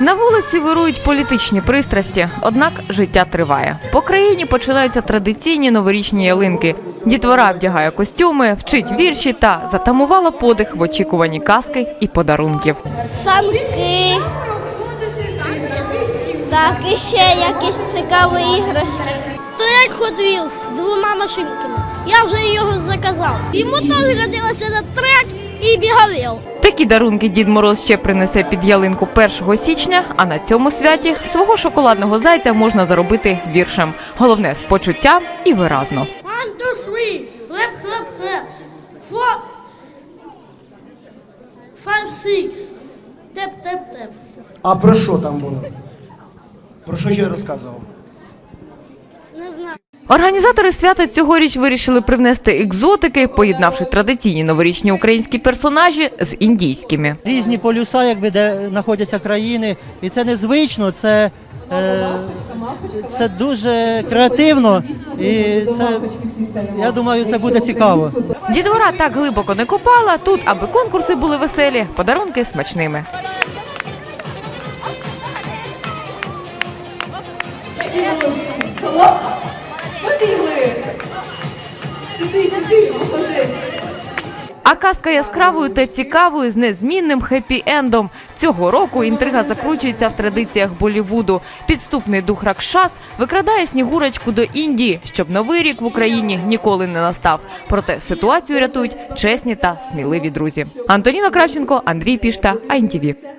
На вулиці вирують політичні пристрасті, однак життя триває. По країні починаються традиційні новорічні ялинки. Дітвора вдягає костюми, вчить вірші та затамувала подих в очікуванні казки і подарунків. санки. Так, і ще якісь цікаві іграшки. Трек Hot Wheels з двома машинками. Я вже його заказав. Йому теж родилося на трек і біговел. Такі дарунки Дід Мороз ще принесе під ялинку 1 січня. А на цьому святі свого шоколадного зайця можна заробити віршем. Головне з почуттям і виразно. One, two, three. Хлеб, хлеб, хлеб. Four. Five, six. Теп, теп, теп. А про що там було? Про що ще розказував? Не знаю. Організатори свята цьогоріч вирішили привнести екзотики, поєднавши традиційні новорічні українські персонажі з індійськими. різні полюса, якби де знаходяться країни, і це незвично, це, е, це дуже креативно, і це я думаю, це буде цікаво. Дідвора так глибоко не копала тут, аби конкурси були веселі, подарунки смачними. А казка яскравою та цікавою з незмінним хеппі-ендом. Цього року інтрига закручується в традиціях Болівуду. Підступний дух Ракшас викрадає снігурочку до Індії, щоб новий рік в Україні ніколи не настав. Проте ситуацію рятують чесні та сміливі друзі. Антоніна Кравченко, Андрій Пішта, АНТВ.